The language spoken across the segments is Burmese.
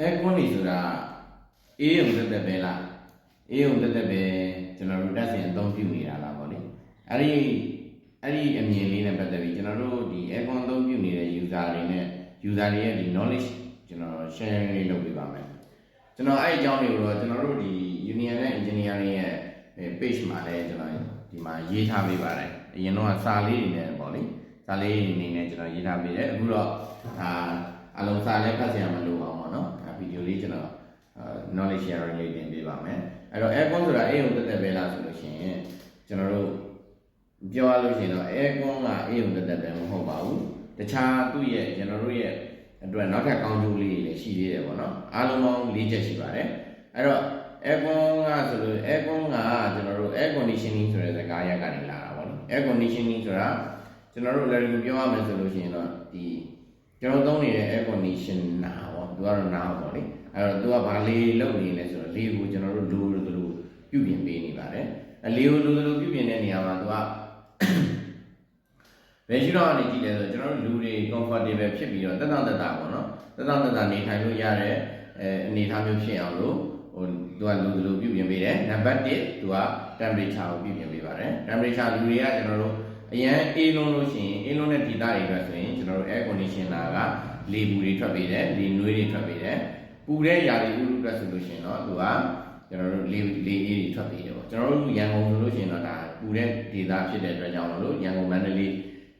အဲကွန်းနေဆိုတာအေးုံတက်တက်ပဲလားအေးုံတက်တက်ပဲကျွန်တော်တို့တက်စင်အသုံးပြုနေတာလားဗောလေအဲ့ဒီအဲ့ဒီအမြင်လေးနဲ့ပတ်သက်ပြီးကျွန်တော်တို့ဒီ aircon အသုံးပြုနေတဲ့ user တွေနဲ့ user တွေရဲ့ဒီ knowledge ကျွန်တော် share လေးလုပ်ပေးပါမယ်ကျွန်တော်အဲ့ဒီအကြောင်းတွေကိုတော့ကျွန်တော်တို့ဒီ union နဲ့ engineering ရဲ့ page မှာလည်းကျွန်တော်ဒီမှာရေးထားပေးပါတယ်အရင်တော့စာလေးတွေနဲ့ပေါ့လေစာလေးတွေအနေနဲ့ကျွန်တော်ရေးထားပေးတယ်အခုတော့အာအလုံးစာလည်းဖတ်စရာမလိုအောင်ပေါ့နော် ဗီဒီယိုလေးကျွန်တော် knowledge sharing လေးတင်ပေးပါမယ်အဲ့တော့ aircon ဆိုတာအေးုံတက်တက်ပဲလားဆိုလို့ရှိရင်ကျွန်တော်တို့ပြောရလို့ရှိရင်တော့ aircon ကအေးုံတက်တက်ပဲမဟုတ်ပါဘူးတခြားသူ့ရဲ့ကျွန်တော်တို့ရဲ့အတွက်နောက်ထပ်ကောင်းကျိုးလေးတွေလည်းရှိသေးတယ်ပေါ့နော်အားလုံးပေါင်း၄ချက်ရှိပါတယ်အဲ့တော့ aircon ကဆိုလို့ aircon ကကျွန်တော်တို့ air conditioning ဆိုတဲ့စကားရပ်ကနေလာတာပေါ့နော် air conditioning ဆိုတာကျွန်တော်တို့လည်းဒီပြောရမယ်ဆိုလို့ရှိရင်တော့ဒီ ကျွန်တော်သုံးနေတဲ့ air conditioner ပေါ့သူကတော့နားပေါ့လေအဲ့တော့သူကဘာလေးလုပ်နေလဲဆိုတော့လေးကိုကျွန်တော်တို့လိုလိုလိုပြုပြင်ပေးနေပါတယ်အလေးကိုလိုလိုပြုပြင်တဲ့နေရာမှာသူကဘယ်ရှိတော့အနေကြည့်လဲဆိုတော့ကျွန်တော်တို့လူတွေ comfortable ဖြစ်ပြီးတော့တက်တောင့်တက်တာပေါ့နော်တက်တောင့်တက်တာနေထိုင်လို့ရတဲ့အဲအနေအထားမျိုးဖြစ်အောင်လို့ဟိုသူကလူလူပြုပြင်ပေးတယ်နံပါတ်1သူက temperature ကိုပြုပြင်ပေးပါတယ် temperature လူတွေကကျွန်တော်တို့အရန်အေးလုံးလို့ရှိရင်အေးလုံးတဲ့ဒေသတွေအတွက်ဆိုရင် ကျွန်တော်တို့ air conditioner ကလေပူတွေထွက်ပေးတယ်လေနွေးတွေထွက်ပေးတယ်ပူတဲ့ຢာတွေဥရုအတွက်ဆိုလို့ရှိရင်တော့သူကကျွန်တော်တို့လေလေအေးတွေထွက်ပေးတယ်ပေါ့ကျွန်တော်တို့ရန်ကုန်ဆိုလို့ရှိရင်တော့ဒါပူတဲ့ဒေသဖြစ်တဲ့အတွက်ကြောင့်မလို့ရန်ကုန်မန္တလေး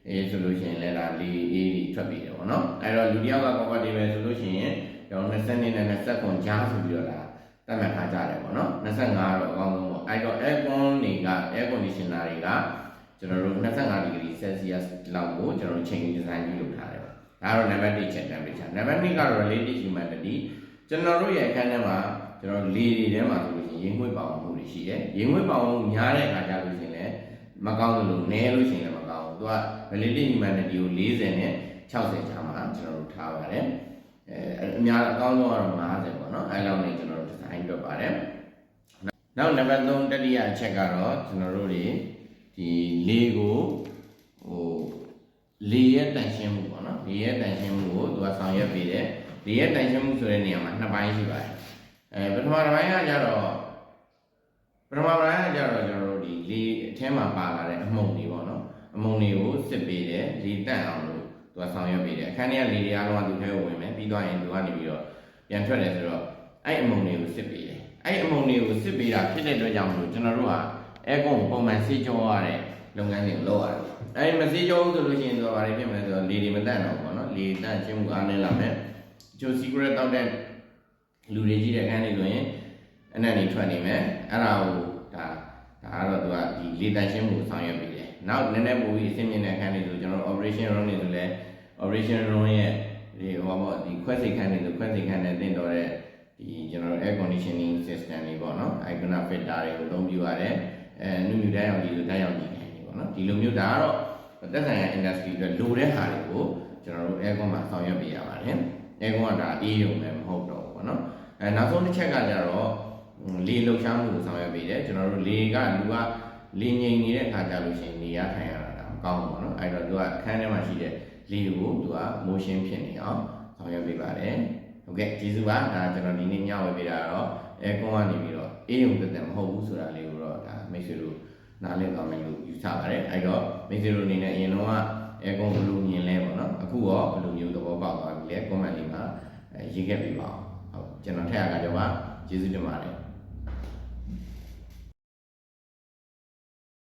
အဲဆိုလို့ရှိရင်လည်းဒါလေအေးတွေထွက်ပေးတယ်ပေါ့နော်အဲတော့လူတယောက်က comfortable ဆိုလို့ရှိရင်ကျွန်တော်20နဲ့29ကြားဆိုပြီးတော့ဒါတတ်မှတ်ထားကြတယ်ပေါ့နော်25တော့အကောင်းဆုံးပေါ့အဲတော့ aircon တွေက air conditioner တွေက ကျွန်တော်တို့25 degree celsius လောက်ကိုကျွန်တော်တို့ချိန်ဒီဇိုင်းပြုလုပ်ထားတယ်ပေါ့ဒါကတော့ number 1 check temperature number 2ကတော့ relative humidity ကျွန်တော်တို့ရဲ့အခန်းထဲမှာကျွန်တော်လေတွေထဲမှာဆိုလို့ရှိရင်ရေငွေ့ပေါအောင်မှုတွေရှိတယ်ရေငွေ့ပေါအောင်မှုများတဲ့အခါကျလို့ရှိရင်လည်းမကောင်းလို့နည်းလို့ရှိရင်လည်းမကောင်းဘူးသူက relative humidity ကို40နဲ့60ကြားမှာကျွန်တော်တို့ထားပါတယ်အဲအများအကောင်းဆုံးကတော့50ပေါ့နော်အဲလောက်နေကျွန်တော်တို့ design လုပ်ပါတယ်နောက်နံပါတ်3တတိယအချက်ကတော့ကျွန်တော်တို့တွေ ဒီလေကိုဟိုလေရဲ့တန်ရှင်းမှုပေါ့နော်လေရဲ့တန်ရှင်းမှုကိုသူကဆောင်ရွက်ပေးတယ်လေရဲ့တန်ရှင်းမှုဆိုတဲ့နေရာမှာနှစ်ပိုင်းရှိပါတယ်အဲပထမတစ်ပိုင်းကကြတော့ပထမပိုင်းကကြတော့ကျွန်တော်တို့ဒီလေအထဲမှာပါလာတဲ့အမှုန်တွေပေါ့နော်အမှုန်တွေကိုစစ်ပေးတယ်လေတန့်အောင်လို့သူကဆောင်ရွက်ပေးတယ်အခန်းထဲကလေတွေအားလုံးကသူ့ထဲကိုဝင်မယ်ပြီးသွားရင်သူကနေပြီးတော့ပြန်ထွက်တယ်ဆိုတော့အဲ့အမှုန်တွေကိုစစ်ပေးတယ်အဲ့အမှုန်တွေကိုစစ်ပေးတာဖြစ်တဲ့အတွက်ကြောင့်မလို့ကျွန်တော်တို့က အဲကွန်ပုံမှန်စေးကြောရတဲ့လုပ်ငန်းတွေကိုလုပ်ရတယ်အဲ့မစေးကြောဆိုလို့ရှိရင်တော့ဘာတွေဖြစ်မလဲဆိုတော့လေတွေမတန့်တော့ဘူးပေါ့နော်လေတန့်ချင်းမှုအားနည်းလာမယ်ကျိုး secret တောက်တဲ့လူတွေကြီးတဲ့အခန်းတွေဆိုရင်အနက်နေထွက်နေမယ်အဲ့ဒါကိုဒါဒါကတော့သူကဒီလေတန့်ရှင်းမှုဆောင်ရွက်ပေးတယ်နောက်နည်းနည်းပိုပြီးအဆင့်မြင့်တဲ့အခန်းတွေဆိုကျွန်တော် operation room တွေဆိုလဲ operation room ရဲ့ဒီဟောပေါ့ဒီခွက်စိတ်ခန်းတွေဆိုခွက်စိတ်ခန်းနဲ့တင်တော်တဲ့ဒီကျွန်တော်တို့ air conditioning system တွေပေါ့နော် icona filter တွေကိုအသုံးပြုရတယ် အဲနုမြူတိုင်းအောင်ဒီလိုတိုင်းအောင်ဒီခန်းတွေပေါ့နော်ဒီလိုမျိုးဒါကတော့သက်ဆိုင်ရာ industry အတွက်လိုတဲ့ဟာတွေကိုကျွန်တော်တို့ aircon မှာဆောင်ရွက်ပေးရပါတယ် aircon ကဒါအေးရုံလည်းမဟုတ်တော့ဘူးပေါ့နော်အဲနောက်ဆုံးတစ်ချက်ကကြတော့လေလှုပ်ရှားမှုကိုဆောင်ရွက်ပေးတယ်ကျွန်တော်တို့လေကလူကလေငြိမ်နေတဲ့အခါကျလို့ရှိရင်နေရထိုင်ရတာဒါမကောင်းဘူးပေါ့နော်အဲတော့သူကအခန်းထဲမှာရှိတဲ့လေကိုသူက motion ဖြစ်နေအောင်ဆောင်ရွက်ပေးပါတယ်ဟုတ် ကဲ့ကျေးဇူးပါဒါကျွန်တော်ဒီနေ့ညဝေပေးတာတော့ aircon ကနေပြီးတော့အေးရုံတက်တယ်မဟုတ်ဘူးဆိုတာလေးကိုတော့ဒါမိတ်ဆွေတို့နားလည်သွားမယ်လို့ယူဆပါတယ်အဲတော့မိတ်ဆွေတို့အနေနဲ့အရင်တော့က aircon ဘယ်လိုမြင်လဲပေါ့နော်အခုရောဘယ်လိုမျိုးသဘောပေါက်သွားပြီလဲ comment လေးမှာရေးခဲ့ပြပါအောင်ဟုတ်ကျွန်တော်ထက်ရကကြောပါကျေးဇူးတင်ပါတယ်